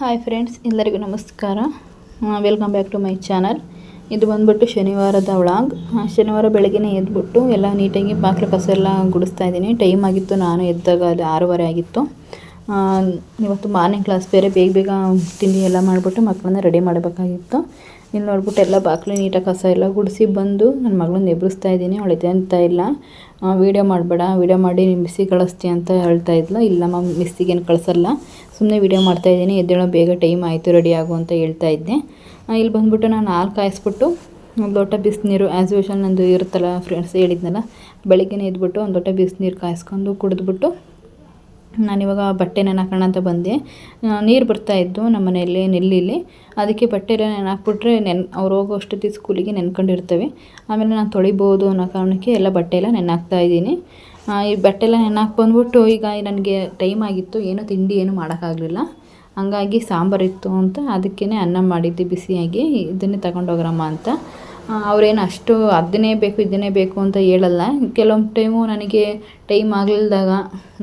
Hi friends, ಎಲ್ಲರಿಗೂ ನಮಸ್ಕಾರ. Welcome back to my channel ಇದು ಬಂದ್ಬಿಟ್ಟು ಶನಿವಾರದ ವ್ಳಾಗ್ ಶನಿವಾರ ಬೆಳಗ್ಗೆನೇ ಎದ್ಬಿಟ್ಟು ಎಲ್ಲ ನೀಟಾಗಿ ಪಾತ್ರೆ ಕಸ ಎಲ್ಲ ಗುಡಿಸ್ತಾ ಇದ್ದೀನಿ. ಟೈಮ್ ಆಗಿತ್ತು, ನಾನು ಎದ್ದಾಗ ಅದು ಆರೂವರೆ ಆಗಿತ್ತು. ಇವತ್ತು ಮಾರ್ನಿಂಗ್ ಕ್ಲಾಸ್ ಬೇರೆ ಬೇಗ ಬೇಗ ತಿಂಡಿ ಎಲ್ಲ ಮಾಡಿಬಿಟ್ಟು ಮಕ್ಕಳನ್ನ ರೆಡಿ ಮಾಡಬೇಕಾಗಿತ್ತು. ಇಲ್ಲಿ ನೋಡ್ಬಿಟ್ಟು ಎಲ್ಲ ಬಾಗಿಲು ನೀಟಾಗಿ ಕಸ ಎಲ್ಲ ಗುಡಿಸಿ ಬಂದು ನನ್ನ ಮಗಳನ್ನ ಎಬ್ಬಿಸ್ತಾ ಇದ್ದೀನಿ. ಅವಳು ಅಂತ ಇಲ್ಲ. ವೀಡಿಯೋ ಮಾಡಬೇಡ. ವೀಡಿಯೋ ಮಾಡಿ ಮಿಸ್ಸಿ ಕಳಿಸ್ತೀಯ ಅಂತ ಹೇಳ್ತಾ ಇದ್ಲು. ಇಲ್ಲ ಮ್ಯಾಮ್ ಮಿಸ್ಸಿಗೇನು ಕಳಿಸಲ್ಲ. ಸುಮ್ಮನೆ ವೀಡಿಯೋ ಮಾಡ್ತಾ ಇದ್ದೀನಿ. ಎದ್ದೇಳೋ ಬೇಗ ಟೈಮ್ ಆಯಿತು ರೆಡಿ ಆಗು ಅಂತ ಹೇಳ್ತಾ ಇದ್ದೆ. ಇಲ್ಲಿ ಬಂದ್ಬಿಟ್ಟು ನಾನು ಹಾಲು ಕಾಯಿಸ್ಬಿಟ್ಟು ಒಂದು ಲೋಟ ಬಿಸಿನೀರು ಆ್ಯಸ್ ಯೂಶಲ್ ನಂದು ಇರುತ್ತಲ್ಲ ಫ್ರೆಂಡ್ಸ್ ಹೇಳಿದ್ನಲ್ಲ ಬೆಳಗ್ಗೆ ಎದ್ಬಿಟ್ಟು ಒಂದು ಲೋಟ ಬಿಸಿನೀರು ಕಾಯಿಸ್ಕೊಂಡು ಕುಡಿದ್ಬಿಟ್ಟು ನಾನಿವಾಗ ಬಟ್ಟೆ ನೆನಾಕೋಣ ಅಂತ ಬಂದೆ. ನೀರು ಬರ್ತಾ ಇದ್ದು ನಮ್ಮ ಮನೆಯಲ್ಲಿ, ನೆಲ್ಲಿಲಿ. ಅದಕ್ಕೆ ಬಟ್ಟೆ ಎಲ್ಲ ನೆನಾಕ್ಬಿಟ್ರೆ ನೆನ್, ಅವ್ರು ಹೋಗೋ ಅಷ್ಟೊತ್ತಿಗೆ ಸ್ಕೂಲಿಗೆ ನೆನ್ಕೊಂಡಿರ್ತವೆ. ಆಮೇಲೆ ನಾನು ತೊಳಿಬೋದು ಅನ್ನೋ ಕಾರಣಕ್ಕೆ ಎಲ್ಲ ಬಟ್ಟೆ ಎಲ್ಲ ನೆನಾಕ್ತಾ ಇದ್ದೀನಿ ಈ ಬಟ್ಟೆ ಎಲ್ಲ ನೆನಾಕ್ ಬಂದ್ಬಿಟ್ಟು ಈಗ ನನಗೆ ಟೈಮ್ ಆಗಿತ್ತು, ಏನೂ ತಿಂಡಿ ಏನೂ ಮಾಡೋಕ್ಕಾಗಲಿಲ್ಲ. ಹಂಗಾಗಿ ಸಾಂಬಾರಿತ್ತು ಅಂತ ಅದಕ್ಕೇ ಅನ್ನ ಮಾಡಿದ್ದೆ ಬಿಸಿಯಾಗಿ. ಇದನ್ನೇ ತಗೊಂಡೋಗ್ರಮ್ಮ ಅಂತ. ಅವ್ರೇನು ಅಷ್ಟು ಅದನ್ನೇ ಬೇಕು ಇದನ್ನೇ ಬೇಕು ಅಂತ ಹೇಳಲ್ಲ. ಕೆಲವೊಂದು ಟೈಮು ನನಗೆ ಟೈಮ್ ಆಗಲಿಲ್ದಾಗ,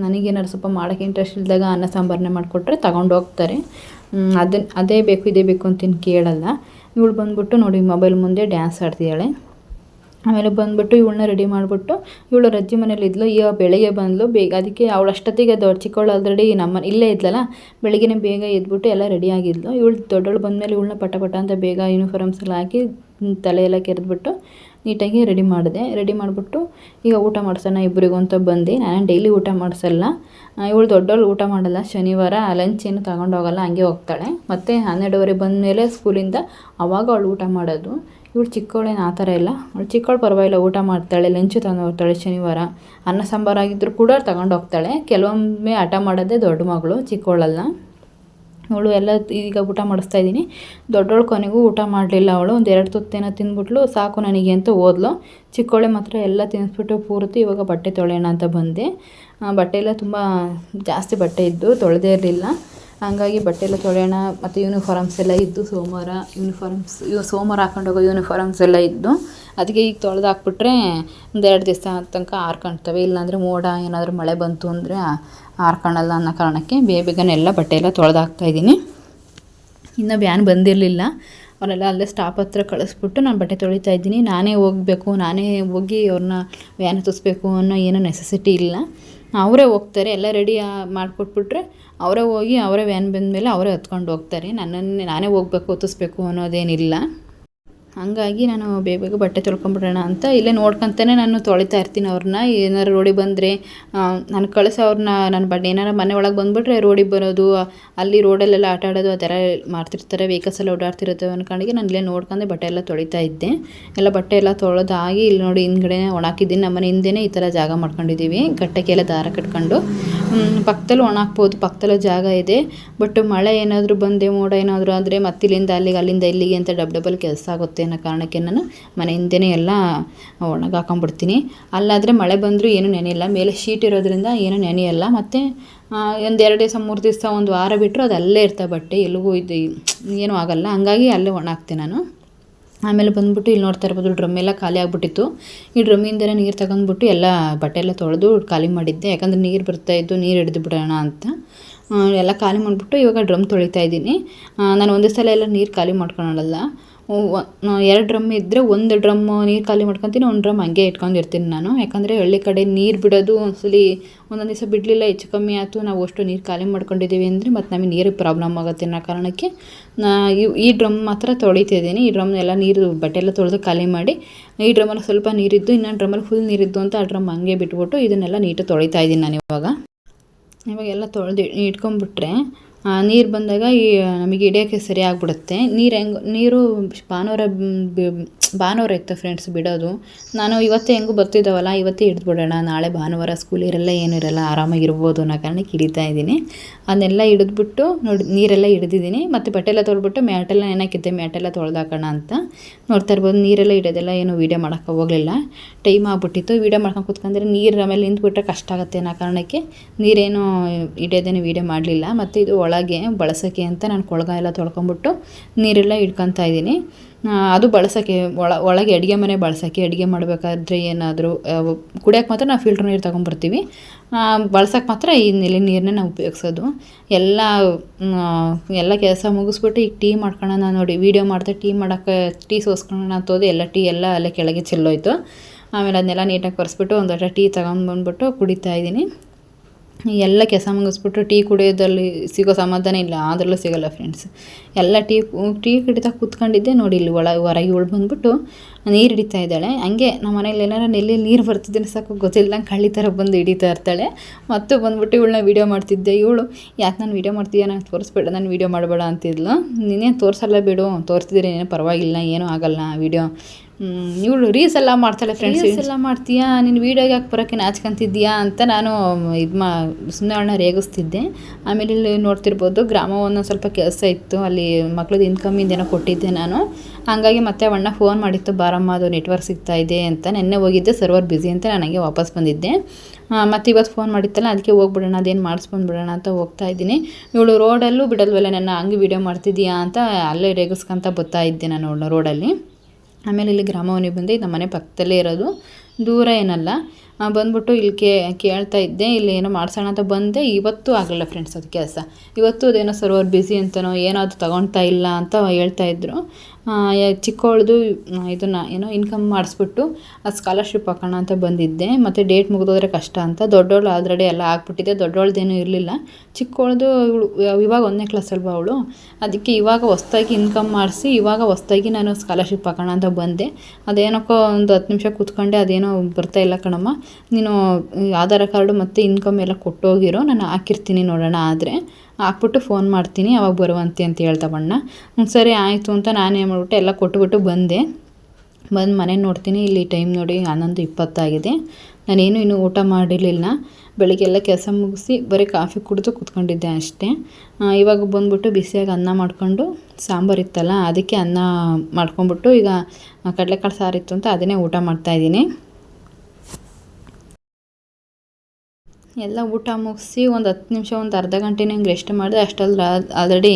ನನಗೇನಾದ್ರು ಸ್ವಲ್ಪ ಮಾಡೋಕ್ಕೆ ಇಂಟ್ರೆಸ್ಟ್ ಇಲ್ಲದಾಗ ಅನ್ನ ಸಾಂಬಾರನ್ನೇ ಮಾಡಿಕೊಟ್ರೆ ತಗೊಂಡು ಹೋಗ್ತಾರೆ. ಅದನ್ನು ಅದೇ ಬೇಕು, ಇದೇ ಬೇಕು ಅಂತೇನು ಕೇಳಲ್ಲ. ಇವಳು ಬಂದುಬಿಟ್ಟು ನೋಡಿ ಮೊಬೈಲ್ ಮುಂದೆ ಡ್ಯಾನ್ಸ್ ಆಡ್ತಿದ್ದಾಳೆ. ಆಮೇಲೆ ಬಂದುಬಿಟ್ಟು ಇವಳನ್ನ ರೆಡಿ ಮಾಡಿಬಿಟ್ಟು, ಇವಳು ರಜ್ಜಿ ಮನೇಲಿ ಇದ್ಲು ಈಗ ಬೆಳಗ್ಗೆ ಬಂದಳು ಬೇಗ, ಅದಕ್ಕೆ ಅವಳು ಅಷ್ಟೊತ್ತಿಗೆ ದೊಡ್ಡ ಚಿಕ್ಕವಳು ಆಲ್ರೆಡಿ ನಮ್ಮ ಇಲ್ಲೇ ಇದ್ಲಲ್ಲ, ಬೆಳಗ್ಗೆನೇ ಬೇಗ ಎದ್ಬಿಟ್ಟು ಎಲ್ಲ ರೆಡಿ ಆಗಿದ್ಲು. ಇವಳು ದೊಡ್ಡವಳು ಬಂದಮೇಲೆ ಇವಳನ್ನ ಪಟ ಪಟ ಅಂತ ಬೇಗ ಯೂನಿಫಾರ್ಮ್ಸ್ ಎಲ್ಲ ಹಾಕಿ ಹ್ಮ್, ತಲೆ ಎಲ್ಲ ಕೆರೆದ್ಬಿಟ್ಟು ನೀಟಾಗಿ ರೆಡಿ ಮಾಡಿದೆ. ರೆಡಿ ಮಾಡಿಬಿಟ್ಟು ಈಗ ಊಟ ಮಾಡಿಸೋಣ ಇಬ್ಬರಿಗೂ ಅಂತ ಬಂದು. ನಾನು ಡೈಲಿ ಊಟ ಮಾಡಿಸಲ್ಲ. ಇವಳು ದೊಡ್ಡವಳು ಊಟ ಮಾಡಲ್ಲ. ಶನಿವಾರ ಲಂಚ್ ಏನು ತಗೊಂಡು ಹೋಗಲ್ಲ ಹಂಗೆ ಹೋಗ್ತಾಳೆ. ಮತ್ತು ಹನ್ನೆರಡುವರೆ ಬಂದಮೇಲೆ ಸ್ಕೂಲಿಂದ ಅವಾಗ ಅವಳು ಊಟ ಮಾಡೋದು. ಇವಳು ಚಿಕ್ಕವಳೇನು ಆ ಥರ ಇಲ್ಲ. ಅವಳು ಚಿಕ್ಕವಳು ಪರವಾಗಿಲ್ಲ ಊಟ ಮಾಡ್ತಾಳೆ ಲಂಚ್ ತಗೊಂಡು ಹೋಗ್ತಾಳೆ ಶನಿವಾರ. ಅನ್ನ ಸಾಂಬಾರು ಆಗಿದ್ದರೂ ಕೂಡ ತಗೊಂಡು ಹೋಗ್ತಾಳೆ. ಕೆಲವೊಮ್ಮೆ ಹಠ ಮಾಡೋದೇ ದೊಡ್ಡ ಮಗಳು ಚಿಕ್ಕವಳಲ್ಲ. ಅವಳು ಎಲ್ಲ ಈಗ ಊಟ ಮಾಡಿಸ್ತಾ ಇದ್ದೀನಿ. ದೊಡ್ಡವಳು ಕೊನೆಗೂ ಊಟ ಮಾಡಲಿಲ್ಲ ಅವಳು. ಒಂದು ಎರಡು ತುತ್ತೇನೋ ತಿಂದ್ಬಿಟ್ಲು. ಸಾಕು ನನಗೆ ಅಂತ ಓದ್ಲು. ಚಿಕ್ಕವಳೆ ಮಾತ್ರ ಎಲ್ಲ ತಿನ್ನಿಸ್ಬಿಟ್ಟು ಪೂರ್ತಿ ಇವಾಗ ಬಟ್ಟೆ ತೊಳೆಯೋಣ ಅಂತ ಬಂದೆ. ಬಟ್ಟೆ ಎಲ್ಲ ತುಂಬ ಜಾಸ್ತಿ ಬಟ್ಟೆ ಇದ್ದು ತೊಳೆದೇ ಇರಲಿಲ್ಲ. ಹಂಗಾಗಿ ಬಟ್ಟೆ ಎಲ್ಲ ತೊಳೆಯೋಣ. ಮತ್ತು ಯೂನಿಫಾರ್ಮ್ಸ್ ಎಲ್ಲ ಇದ್ದು ಸೋಮವಾರ ಯೂನಿಫಾರ್ಮ್ಸ್ ಇವು ಸೋಮವಾರ ಹಾಕೊಂಡೋಗೋ ಯೂನಿಫಾರ್ಮ್ಸ್ ಎಲ್ಲ ಇದ್ದು, ಅದಕ್ಕೆ ಈಗ ತೊಳೆದು ಹಾಕ್ಬಿಟ್ರೆ ಎರಡು ದಿವಸ ತನಕ ಆರ್ಕೊಳ್ತವೆ ಇಲ್ಲಾಂದರೆ ಮೋಡ, ಏನಾದರೂ ಮಳೆ ಬಂತು ಅಂದರೆ ಆರ್ಕೊಳ್ಳಲ್ಲ ಅನ್ನೋ ಕಾರಣಕ್ಕೆ ಬೇಗ ಬೇಗನೆ ಎಲ್ಲ ಬಟ್ಟೆ ಎಲ್ಲ ತೊಳೆದು ಹಾಕ್ತಾಯಿದ್ದೀನಿ ಇನ್ನು ಬ್ಯಾನ್ ಬಂದಿರಲಿಲ್ಲ. ಅವರೆಲ್ಲ ಅಲ್ಲೇ ಸ್ಟಾಪ್ ಹತ್ರ ಕಳಿಸ್ಬಿಟ್ಟು ನಾನು ಬಟ್ಟೆ ತೊಳಿತಾ ಇದ್ದೀನಿ. ನಾನೇ ಹೋಗಬೇಕು, ನಾನೇ ಹೋಗಿ ಅವ್ರನ್ನ ವ್ಯಾನ್ ಹತ್ತಿಸ್ಬೇಕು ಅನ್ನೋ ಏನೋ ನೆಸೆಸಿಟಿ ಇಲ್ಲ. ಅವರೇ ಹೋಗ್ತಾರೆ, ಎಲ್ಲ ರೆಡಿ ಮಾಡಿಕೊಟ್ಬಿಟ್ರೆ ಅವರೇ ಹೋಗಿ ಅವರೇ ವ್ಯಾನ್ ಬಂದಮೇಲೆ ಅವರೇ ಹತ್ಕೊಂಡು ಹೋಗ್ತಾರೆ. ನನ್ನನ್ನು ನಾನೇ ಹೋಗ್ಬೇಕು ಹೊತ್ತಿಸ್ಬೇಕು ಅನ್ನೋದೇನಿಲ್ಲ. ಹಂಗಾಗಿ ನಾನು ಬೇಗ ಬೇಗ ಬಟ್ಟೆ ತೊಳ್ಕೊಂಬಿಡೋಣ ಅಂತ ಇಲ್ಲೇ ನೋಡ್ಕೊತಾನೆ ನಾನು ತೊಳಿತಾ ಇರ್ತೀನಿ ಅವ್ರನ್ನ. ಏನಾರು ರೋಡಿಗೆ ಬಂದರೆ ನಾನು ಕಳಿಸಿ ಅವ್ರನ್ನ, ನನ್ನ ಬಟ್ಟೆ ಏನಾರು ಮನೆ ಒಳಗೆ ಬಂದುಬಿಟ್ರೆ ರೋಡಿಗೆ ಬರೋದು, ಅಲ್ಲಿ ರೋಡಲ್ಲೆಲ್ಲ ಆಟ ಆಡೋದು, ಆ ಥರ ಮಾಡ್ತಿರ್ತಾರೆ ವೆಹಿಕಲ್ಸ್ ಎಲ್ಲ ಓಡಾಡ್ತಿರುತ್ತೆ ಅನ್ಕೊಂಡಿಗೆ ನಾನು ಇಲ್ಲೇ ನೋಡ್ಕೊಂಡೆ ಬಟ್ಟೆ ಎಲ್ಲ ತೊಳಿತಾ ಇದ್ದೆ. ಎಲ್ಲ ಬಟ್ಟೆ ಎಲ್ಲ ತೊಳೆದಾಗಿ ಇಲ್ಲಿ ನೋಡಿ ಹಿಂದ್ಗಡೆ ಒಣಾಕಿದ್ದೀನಿ. ನಮ್ಮನೆ ಹಿಂದೆನೇ ಈ ಥರ ಜಾಗ ಮಾಡ್ಕೊಂಡಿದ್ದೀವಿ. ಗಟ್ಟಕ್ಕೆಲ್ಲ ದಾರ ಕಟ್ಕೊಂಡು. ಪಕ್ಕದಲ್ಲಿ ಒಣಾಕ್ಬೋದು ಪಕ್ಕದಲ್ಲಿ ಜಾಗ ಇದೆ. ಬಟ್ ಮಳೆ ಏನಾದರೂ ಬಂದೆ, ಮೋಡ ಏನಾದರೂ ಆದರೆ ಮತ್ತೆ ಇಲ್ಲಿಂದ ಅಲ್ಲಿಗೆ, ಅಲ್ಲಿಂದ ಇಲ್ಲಿಗೆ ಅಂತ ಡಬ್ ಡಬಲ್ ಕೆಲಸ ಆಗುತ್ತೆ ಅನ್ನೋ ಕಾರಣಕ್ಕೆ ನಾನು ಮನೆ ಎಲ್ಲ ಒಣಗಾಕೊಂಡ್ಬಿಡ್ತೀನಿ. ಅಲ್ಲಾದರೆ ಮಳೆ ಬಂದರೂ ಏನೂ ನೆನೆಯಲ್ಲ. ಮೇಲೆ ಶೀಟ್ ಇರೋದ್ರಿಂದ ಏನೂ ನೆನೆಯಲ್ಲ. ಮತ್ತು ಒಂದು ಎರಡು ದಿವಸ, ಮೂರು ದಿವಸ, ಒಂದು ವಾರ ಬಿಟ್ಟರು ಅದು ಅಲ್ಲೇ ಇರ್ತವೆ ಬಟ್ಟೆ. ಎಲ್ಲಿಗೂ ಇದು ಏನೂ ಆಗಲ್ಲ. ಹಂಗಾಗಿ ಅಲ್ಲೇ ಒಣಾಕ್ತೆ ನಾನು. ಆಮೇಲೆ ಬಂದ್ಬಿಟ್ಟು ಇಲ್ಲಿ ನೋಡ್ತಾ ಇರ್ಬೋದು ಡ್ರಮ್ ಎಲ್ಲ ಖಾಲಿ ಆಗಿಬಿಟ್ಟಿತ್ತು. ಈ ಡ್ರಮ್ಮಿಂದಲೇ ನೀರು ತಗೊಂಡ್ಬಿಟ್ಟು ಎಲ್ಲ ಬಟ್ಟೆ ಎಲ್ಲ ತೊಳೆದು ಖಾಲಿ ಮಾಡಿದ್ದೆ. ಯಾಕಂದರೆ ನೀರು ಬರ್ತಾ ಇದ್ದು ನೀರು ಹಿಡಿದು ಬಿಡೋಣ ಅಂತ. ಎಲ್ಲ ಖಾಲಿ ಮಾಡಿಬಿಟ್ಟು ಇವಾಗ ಡ್ರಮ್ ತೊಳಿತಾ ಇದ್ದೀನಿ. ನಾನು ಒಂದೇ ಸಲ ಎಲ್ಲ ನೀರು ಖಾಲಿ ಮಾಡ್ಕೊಳಲ್ಲ. ಎರಡು ಡ್ರಮ್ ಇದ್ದರೆ ಒಂದು ಡ್ರಮ್ ನೀರು ಖಾಲಿ ಮಾಡ್ಕೊತೀನಿ, ಒಂದು ಡ್ರಮ್ ಹಂಗೆ ಇಟ್ಕೊಂಡಿರ್ತೀನಿ ನಾನು. ಯಾಕಂದರೆ ಹಳ್ಳಿ ಕಡೆ ನೀರು ಬಿಡೋದು ಒಂದ್ಸಲಿ ಒಂದೊಂದು ದಿವಸ ಬಿಡಲಿಲ್ಲ, ಹೆಚ್ಚು ಕಮ್ಮಿ ಆಯಿತು, ನಾವು ಅಷ್ಟು ನೀರು ಖಾಲಿ ಮಾಡ್ಕೊಂಡಿದ್ದೀವಿ ಅಂದರೆ ಮತ್ತು ನಮಗೆ ನೀರಿಗೆ ಪ್ರಾಬ್ಲಮ್ ಆಗುತ್ತೆ ಅನ್ನೋ ಕಾರಣಕ್ಕೆ ನಾ ಈ ಡ್ರಮ್ ಮಾತ್ರ ತೊಳಿತಿದ್ದೀನಿ ಈ ಡ್ರಮ್ ಎಲ್ಲ ನೀರು ಬಟ್ಟೆ ಎಲ್ಲ ತೊಳೆದು ಖಾಲಿ ಮಾಡಿ, ಈ ಡ್ರಮ್ಮಲ್ಲಿ ಸ್ವಲ್ಪ ನೀರಿದ್ದು ಇನ್ನೊಂದು ಡ್ರಮ್ಮಲ್ಲಿ ಫುಲ್ ನೀರಿದ್ದು ಅಂತ ಆ ಡ್ರಮ್ ಹಂಗೆ ಬಿಟ್ಬಿಟ್ಟು ಇದನ್ನೆಲ್ಲ ನೀಟಾಗಿ ತೊಳಿತಾ ಇದ್ದೀನಿ ನಾನು ಇವಾಗ. ಇವಾಗೆಲ್ಲ ತೊಳೆದು ಇಟ್ಕೊಂಡ್ಬಿಟ್ರೆ ನೀರು ಬಂದಾಗ ಈ ನಮಗೆ ಹಿಡಿಯೋಕ್ಕೆ ಸರಿ ಆಗ್ಬಿಡುತ್ತೆ. ನೀರು ಹೆಂಗೆ, ನೀರು ಭಾನುವಾರ ಭಾನುವಾರ ಇತ್ತು ಫ್ರೆಂಡ್ಸ್ ಬಿಡೋದು. ನಾನು ಇವತ್ತೇ ಹೆಂಗೂ ಬರ್ತಿದ್ದಾವಲ್ಲ, ಇವತ್ತೇ ಹಿಡಿದ್ಬಿಡೋಣ. ನಾಳೆ ಭಾನುವಾರ ಸ್ಕೂಲ್ ಇರಲ್ಲ, ಏನೂ ಇರಲ್ಲ, ಆರಾಮಾಗಿರ್ಬೋದು ಅನ್ನೋ ಕಾರಣಕ್ಕೆ ಹಿಡಿತಾ ಇದ್ದೀನಿ. ಅದನ್ನೆಲ್ಲ ಹಿಡಿದ್ಬಿಟ್ಟು ನೋಡಿ, ನೀರೆಲ್ಲ ಹಿಡಿದಿದ್ದೀನಿ. ಮತ್ತು ಬಟ್ಟೆಲ್ಲ ತೊಳ್ಬಿಟ್ಟು ಮ್ಯಾಟೆಲ್ಲ ಏನಾಕಿದ್ದೆ ಮ್ಯಾಟೆಲ್ಲ ತೊಳೆದಾಕೋಣ ಅಂತ. ನೋಡ್ತಾ ಇರ್ಬೋದು, ನೀರೆಲ್ಲ ಹಿಡಿಯೋದೆಲ್ಲ ಏನು ವೀಡಿಯೋ ಮಾಡೋಕ್ಕೆ ಹೋಗಲಿಲ್ಲ. ಟೈಮ್ ಆಗ್ಬಿಟ್ಟಿತ್ತು. ವೀಡಿಯೋ ಮಾಡ್ಕೊಂಡು ಕೂತ್ಕೊಂಡ್ರೆ ನೀರು ಆಮೇಲೆ ನಿಂತ್ಬಿಟ್ರೆ ಕಷ್ಟ ಆಗುತ್ತೆ ಅನ್ನೋ ಕಾರಣಕ್ಕೆ ನೀರೇನು ಹಿಡಿಯೋದೇನು ವೀಡಿಯೋ ಮಾಡಲಿಲ್ಲ. ಮತ್ತು ಇದು ಒಳಗೆ ಬಳಸೋಕ್ಕೆ ಅಂತ ನಾನು ಕೊಳಗ ಎಲ್ಲ ತೊಳ್ಕೊಂಬಿಟ್ಟು ನೀರೆಲ್ಲ ಇಟ್ಕೊತಾ ಇದ್ದೀನಿ. ಅದು ಬಳಸೋಕ್ಕೆ ಒಳ, ಒಳಗೆ ಅಡುಗೆ ಮನೆ ಬಳಸೋಕ್ಕೆ ಅಡುಗೆ ಮಾಡಬೇಕಾದ್ರೆ ಏನಾದರೂ ಕುಡಿಯೋಕೆ ಮಾತ್ರ ನಾವು ಫಿಲ್ಟ್ರ್ ನೀರು ತೊಗೊಂಬರ್ತೀವಿ ಬಳಸೋಕೆ ಮಾತ್ರ ಈ ನೆಲೆ ನೀರನ್ನೇ ನಾವು ಉಪಯೋಗಿಸೋದು. ಎಲ್ಲ ಎಲ್ಲ ಕೆಲಸ ಮುಗಿಸ್ಬಿಟ್ಟು ಈಗ ಟೀ ಮಾಡ್ಕೊಳ್ಳೋಣ ನೋಡಿ, ವೀಡಿಯೋ ಮಾಡ್ತಾ ಟೀ ಮಾಡೋಕ್ಕೆ ಟೀ ಸೋಸ್ಕೊಳ್ಳೋಣ ಅಂತ ಹೋದ್ರೆ ಎಲ್ಲ ಟೀ ಎಲ್ಲ ಅಲ್ಲೇ ಕೆಳಗೆ ಚೆಲ್ಲೋಯ್ತು. ಆಮೇಲೆ ಅದನ್ನೆಲ್ಲ ನೀಟಾಗಿ ಕರೆಸ್ಬಿಟ್ಟು ಒಂದು ಲೋಟ ಟೀ ತಗೊಂಡ್ಬಂದ್ಬಿಟ್ಟು ಕುಡಿತಾ ಇದ್ದೀನಿ. ಎಲ್ಲ ಕೆಲಸ ಮುಗಿಸ್ಬಿಟ್ಟು ಟೀ ಕುಡಿಯೋದ್ರಲ್ಲಿ ಸಿಗೋ ಸಮಾಧಾನ ಇಲ್ಲ ಅದರಲ್ಲೂ ಸಿಗೋಲ್ಲ ಫ್ರೆಂಡ್ಸ್ ಎಲ್ಲ ಟೀ ಟೀ ಕುಡಿತಾ ಕೂತ್ಕೊಂಡಿದ್ದೆ ನೋಡಿ, ಇಲ್ಲಿ ಒಳ, ಹೊರಗೆ ಇವಳು ಬಂದ್ಬಿಟ್ಟು ನೀರು ಹಿಡಿತಾ ಇದ್ದಾಳೆ. ಹಂಗೆ ನಮ್ಮ ಮನೇಲಿ ಏನಾರ ನೆಲ್ಲಿ ನೀರು ಬರ್ತಿದ್ರೆ ಸಾಕು ಗೊತ್ತಿಲ್ದಂಗೆ ಕಳ್ಳಿ ಥರ ಬಂದು ಹಿಡಿತಾ ಇರ್ತಾಳೆ. ಮತ್ತು ಬಂದ್ಬಿಟ್ಟು ಇವಳನ್ನ ವೀಡಿಯೋ ಮಾಡ್ತಿದ್ದೆ. ಇವಳು ಯಾಕೆ ನಾನು ವೀಡಿಯೋ ಮಾಡ್ತೀಯ ನಾನು ತೋರಿಸ್ಬೇಡ ನಾನು ವೀಡಿಯೋ ಮಾಡಬೇಡ ಅಂತಿದ್ಲು. ನೀನೇನು ತೋರಿಸಲ್ಲ ಬಿಡು. ತೋರಿಸ್ತಿದ್ರೆ ಏನೇನು ಪರವಾಗಿಲ್ಲ ಏನೂ ಆಗಲ್ಲ ವೀಡಿಯೋ ಇವಳು ರೀಲ್ಸ್ ಎಲ್ಲ ಮಾಡ್ತಾಳೆ ಫ್ರೆಂಡ್ಸ್ ರೀಲ್ಸ್ ಎಲ್ಲ ಮಾಡ್ತೀಯಾ? ನೀನು ವೀಡಿಯೋಗೆ ಯಾಕೆ ಬರೋಕ್ಕೆ ನಾಚ್ಕೊಂತಿದ್ಯಾ ಅಂತ ನಾನು ಇದು ಮಾ ಸುಮ್ಮನೆ ಅವಳನ್ನ ರೇಗಿಸ್ತಿದ್ದೆ. ಆಮೇಲೆ ಇಲ್ಲಿ ನೋಡ್ತಿರ್ಬೋದು ಗ್ರಾಮವನ್ನು ಸ್ವಲ್ಪ ಕೆಲಸ ಇತ್ತು. ಅಲ್ಲಿ ಮಕ್ಳದ್ದು ಇನ್ಕಮ್ ಏನೋ ಕೊಟ್ಟಿದ್ದೆ ನಾನು. ಹಂಗಾಗಿ ಮತ್ತೆ ಅವಣ್ಣ ಫೋನ್ ಮಾಡಿತ್ತು ಬಾರಮ್ಮ ಅದು ನೆಟ್ವರ್ಕ್ ಸಿಗ್ತಾ ಇದೆ ಅಂತ ನೆನ್ನೆ ಹೋಗಿದ್ದೆ ಸರ್ವರ್ ಬ್ಯುಸಿ ಅಂತ ನನಗೆ ವಾಪಸ್ ಬಂದಿದ್ದೆ. ಮತ್ತು ಇವತ್ತು ಫೋನ್ ಮಾಡಿತ್ತಲ್ಲ ಅದಕ್ಕೆ ಹೋಗ್ಬಿಡೋಣ ಅದೇನು ಮಾಡಿಸ್ಕೊಂಡ್ಬಿಡೋಣ ಅಂತ ಹೋಗ್ತಾ ಇದ್ದೀನಿ. ಇವಳು ರೋಡಲ್ಲೂ ಬಿಡಲ್ವಲ್ಲ ನನ್ನ ಹಂಗೆ ವೀಡಿಯೋ ಮಾಡ್ತಿದ್ದೀಯಾ? ಅಂತ ಅಲ್ಲೇ ರೇಗಿಸ್ಕೊಂತ ಬರ್ತಾ ಇದ್ದೆ ನಾನು ರೋಡಲ್ಲಿ ಆಮೇಲೆ ಇಲ್ಲಿ ಗ್ರಾಮವನಿಗೆ ಬಂದೆ ನಮ್ಮ ಮನೆ ಪಕ್ಕದಲ್ಲೇ ಇರೋದು. ದೂರ ಏನಲ್ಲ. ಬಂದ್ಬಿಟ್ಟು ಇಲ್ಲಿ ಕೇ ಕೇಳ್ತಾ ಇದ್ದೆ ಇಲ್ಲಿ ಏನೋ ಮಾಡ್ಸೋಣ ಅಂತ ಬಂದೆ. ಇವತ್ತು ಆಗಲಿಲ್ಲ ಫ್ರೆಂಡ್ಸ್ ಅದು ಕೆಲಸ. ಇವತ್ತು ಅದೇನೋ ಸರ್ವರ್ ಬ್ಯುಸಿ ಅಂತನೋ ಏನೋ ಅದು ತಗೊಳ್ತಾ ಇಲ್ಲ ಅಂತ ಹೇಳ್ತಾ ಇದ್ರು. ಆ, ಯ- ಚಿಕ್ಕವಳ್ದು ಇದನ್ನು ಏನೋ ಇನ್ಕಮ್ ಮಾಡಿಸ್ಬಿಟ್ಟು ಆ ಸ್ಕಾಲರ್ಶಿಪ್ ಹಾಕೋಣ ಅಂತ ಬಂದಿದ್ದೆ. ಮತ್ತು ಡೇಟ್ ಮುಗಿದೋದ್ರೆ ಕಷ್ಟ ಅಂತ. ದೊಡ್ಡವಳು ಆಲ್ರೆಡಿ ಎಲ್ಲ ಆಗ್ಬಿಟ್ಟಿದೆ. ದೊಡ್ಡವಳ್ದೇನೂ ಇರಲಿಲ್ಲ. ಚಿಕ್ಕವಳದು ಇವಾಗ ಒಂದನೇ ಕ್ಲಾಸ್ ಅಲ್ವಾ ಅವಳು? ಅದಕ್ಕೆ ಇವಾಗ ಹೊಸ್ದಾಗಿ ಇನ್ಕಮ್ ಮಾಡಿಸಿ, ಇವಾಗ ಹೊಸ್ದಾಗಿ ನಾನು ಸ್ಕಾಲರ್ಶಿಪ್ ಹಾಕೋಣ ಅಂತ ಬಂದೆ. ಅದೇನಕ್ಕೋ ಒಂದು ಹತ್ತು ನಿಮಿಷ ಕೂತ್ಕೊಂಡೆ, ಅದೇನೋ ಬರ್ತಾ ಇಲ್ಲ ಕಣಮ್ಮ. ನೀನು ಆಧಾರ್ ಕಾರ್ಡು ಮತ್ತು ಇನ್ಕಮ್ ಎಲ್ಲ ಕೊಟ್ಟೋಗಿರೋ. ನಾನು ಹಾಕಿರ್ತೀನಿ ನೋಡೋಣ ಆದರೆ. ಹಾಕ್ಬಿಟ್ಟು ಫೋನ್ ಮಾಡ್ತೀನಿ ಅವಾಗ ಬರುವಂತೆ ಅಂತ ಹೇಳ್ತವಣ್ಣ ಹ್ಞೂ ಸರಿ, ಆಯಿತು ಅಂತ ನಾನು ಏನು ಮಾಡ್ಬಿಟ್ಟು, ಎಲ್ಲ ಕೊಟ್ಬಿಟ್ಟು ಬಂದೆ. ಬಂದು ಮನೆ ನೋಡ್ತೀನಿ, ಇಲ್ಲಿ ಟೈಮ್ ನೋಡಿ ಹನ್ನೊಂದು ಇಪ್ಪತ್ತಾಗಿದೆ. ನಾನೇನು ಇನ್ನೂ ಊಟ ಮಾಡಿರಲಿಲ್ಲ. ಬೆಳಿಗ್ಗೆಲ್ಲ ಕೆಲಸ ಮುಗಿಸಿ ಬರೀ ಕಾಫಿ ಕುಡಿದು ಕುತ್ಕೊಂಡಿದ್ದೆ ಅಷ್ಟೇ. ಇವಾಗ ಬಂದ್ಬಿಟ್ಟು ಬಿಸಿಯಾಗಿ ಅನ್ನ ಮಾಡ್ಕೊಂಡು ಸಾಂಬಾರು ಇತ್ತಲ್ಲ, ಅದಕ್ಕೆ ಅನ್ನ ಮಾಡ್ಕೊಂಬಿಟ್ಟು ಈಗ ಕಡಲೆಕಾಳು ಸಾರಿತ್ತು ಅಂತ ಅದನ್ನೇ ಊಟ ಮಾಡ್ತಾಯಿದ್ದೀನಿ ಎಲ್ಲ ಊಟ ಮುಗಿಸಿ ಒಂದು ಹತ್ತು ನಿಮಿಷ, ಒಂದು ಅರ್ಧ ಗಂಟೆ ನಂಗೆ ರೆಸ್ಟ್ ಮಾಡಿದೆ. ಅಷ್ಟಲ್ಲಿ ಆಲ್ರೆಡಿ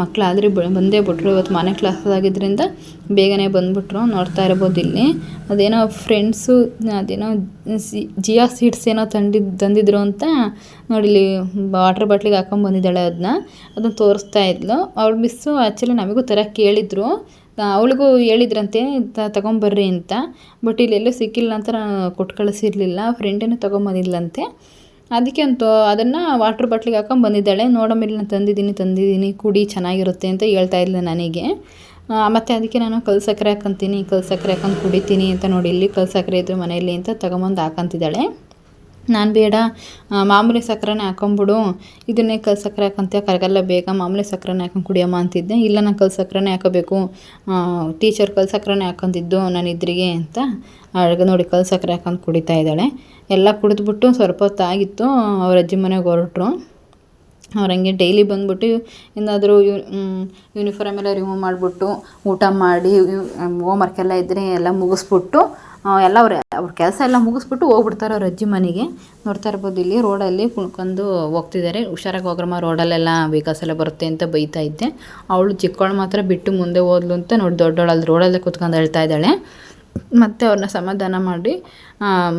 ಮಕ್ಳು ಆಲ್ರೆಡಿ ಬಂದೇ ಬಿಟ್ರು ಇವತ್ತು ಮನೆ ಕ್ಲಾಸ್ ಆಗಿದ್ದರಿಂದ ಬೇಗನೆ ಬಂದುಬಿಟ್ರು. ನೋಡ್ತಾ ಇರ್ಬೋದು ಇಲ್ಲಿ. ಅದೇನೋ ಫ್ರೆಂಡ್ಸು ಅದೇನೋ ಸಿ ಜಿಯಾ ಸೀಡ್ಸ್ ಏನೋ ತಂದಿದ್ದು ತಂದಿದ್ರು ಅಂತ ನೋಡಿ ಇಲ್ಲಿ ವಾಟ್ರ್ ಬಾಟ್ಲಿಗೆ ಹಾಕೊಂಡು ಬಂದಿದ್ದಾಳೆ ಅದನ್ನ ಅದನ್ನ ತೋರಿಸ್ತಾ ಇದ್ಲು. ಅವ್ಳ ಮಿಸ್ಸು ಆ್ಯಕ್ಚುಲಿ ನಮಗೂ ಥರ ಕೇಳಿದ್ರು. ಅವಳಿಗೂ ಹೇಳಿದ್ರಂತೆ ತಗೊಂಬರ್ರಿ ಅಂತ. ಬಟ್ ಇಲ್ಲೆಲ್ಲೂ ಸಿಕ್ಕಿಲ್ಲ ಅಂತ ನಾನು ಕೊಟ್ಟು ಕಳಿಸಿರ್ಲಿಲ್ಲ. ಫ್ರೆಂಡೇನೂ ತೊಗೊಂಬಂದಿದ್ಲಂತೆ ಅದಕ್ಕೆ ಅಂತೂ ಅದನ್ನು ವಾಟ್ರ್ ಬಾಟ್ಲಿಗೆ ಹಾಕೊಂಡು ಬಂದಿದ್ದಾಳೆ. ನೋಡಮ್ಮ, ಇಲ್ಲಿ ನಾನು ತಂದಿದ್ದೀನಿ ತಂದಿದ್ದೀನಿ, ಕುಡಿ, ಚೆನ್ನಾಗಿರುತ್ತೆ ಅಂತ ಹೇಳ್ತಾ ಇದ್ಲು ನನಗೆ. ಮತ್ತು ಅದಕ್ಕೆ ನಾನು ಕಲ್ ಸಕ್ಕರೆ ಹಾಕೊಂತೀನಿ ಕಲ್ ಸಕ್ಕರೆ ಹಾಕೊಂಡು ಕುಡಿತೀನಿ ಅಂತ ನೋಡಿ, ಇಲ್ಲಿ ಕಲ್ ಸಕ್ಕರೆ ಇದ್ದರೆ ಮನೆಯಲ್ಲಿ ಅಂತ ತಗೊಂಬಂದು ಹಾಕೊಂತಿದ್ದಾಳೆ ನಾನು ಬೇಡ. ಮಾಮೂಲಿ ಸಕ್ಕರೆನೇ ಹಾಕೊಂಬಿಡು ಇದನ್ನೇ ಕಲ್ ಸಕ್ಕರೆ ಹಾಕೊಂತೀಯ? ಕರಗಲ್ಲ ಬೇಗ. ಮಾಮೂಲಿ ಸಕ್ಕರೆನೇ ಹಾಕೊಂಡು ಕುಡಿಯಮ್ಮ ಅಂತಿದ್ದೆ. ಇಲ್ಲ, ನಾನು ಕಲ್ ಸಕ್ಕರೆನೇ ಹಾಕೋಬೇಕು. ಟೀಚರ್ ಕಲ್ ಸಕ್ಕರೆನೇ ಹಾಕೊಂತಿದ್ದು ನಾನು ಇದ್ರಿಗೆ ಅಂತ. ನೋಡಿ ಕಲ್ ಸಕ್ಕರೆ ಹಾಕೊಂಡು ಕುಡಿತಾ ಇದ್ದಾಳೆ. ಎಲ್ಲ ಕುಡಿದ್ಬಿಟ್ಟು ಸ್ವಲ್ಪ ಹೊತ್ತಾಗಿತ್ತು. ಅವ್ರ ಅಜ್ಜಿ ಮನೆಗೆ ಹೊರಟ್ರು. ಅವ್ರು ಹಂಗೆ ಡೈಲಿ ಬಂದ್ಬಿಟ್ಟು ಏನಾದರೂ ಯೂನಿಫಾರ್ಮ್ ಎಲ್ಲ ರಿಮೂವ್ ಮಾಡಿಬಿಟ್ಟು ಊಟ ಮಾಡಿ ಹೋಮ್ ವರ್ಕ್ ಎಲ್ಲ ಇದ್ದರೆ ಎಲ್ಲ ಮುಗಿಸ್ಬಿಟ್ಟು ಎಲ್ಲ ಅವ್ರ ಅವ್ರ ಕೆಲಸ ಎಲ್ಲ ಮುಗಿಸ್ಬಿಟ್ಟು ಹೋಗ್ಬಿಡ್ತಾರೆ ಅವ್ರ ಅಜ್ಜಿ ಮನೆಗೆ. ನೋಡ್ತಾ ಇರ್ಬೋದು ಇಲ್ಲಿ ರೋಡಲ್ಲಿ ಕುಣ್ಕೊಂಡು ಹೋಗ್ತಿದ್ದಾರೆ. ಹುಷಾರಾಗಿ ಹೋಗ್ರಮ್ಮ ರೋಡಲ್ಲೆಲ್ಲ ವೆಹಿಕಲ್ಸ್ ಎಲ್ಲ ಬರುತ್ತೆ ಅಂತ ಬೈತಾ ಇದ್ದೆ. ಅವಳು ಚಿಕ್ಕವಳು ಮಾತ್ರ ಬಿಟ್ಟು ಮುಂದೆ ಹೋದ್ಲು ಅಂತ ನೋಡಿ ದೊಡ್ಡವಳು ಅಲ್ಲಿ ರೋಡಲ್ಲೇ ಕುತ್ಕೊಂಡು ಹೇಳ್ತಾ ಇದ್ದಾಳೆ. ಮತ್ತು ಅವ್ರನ್ನ ಸಮಾಧಾನ ಮಾಡಿ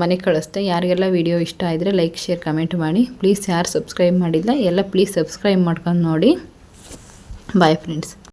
ಮನೆಗೆ ಕಳಿಸ್ದೆ. ಯಾರಿಗೆಲ್ಲ ವಿಡಿಯೋ ಇಷ್ಟ ಆಗಿದ್ರೆ ಲೈಕ್ ಶೇರ್ ಕಮೆಂಟ್ ಮಾಡಿ. ಪ್ಲೀಸ್ ಯಾರು ಸಬ್ಸ್ಕ್ರೈಬ್ ಮಾಡಿಲ್ಲ, ಎಲ್ಲ ಪ್ಲೀಸ್ ಸಬ್ಸ್ಕ್ರೈಬ್ ಮಾಡ್ಕೊಂಡು ನೋಡಿ. Bye friends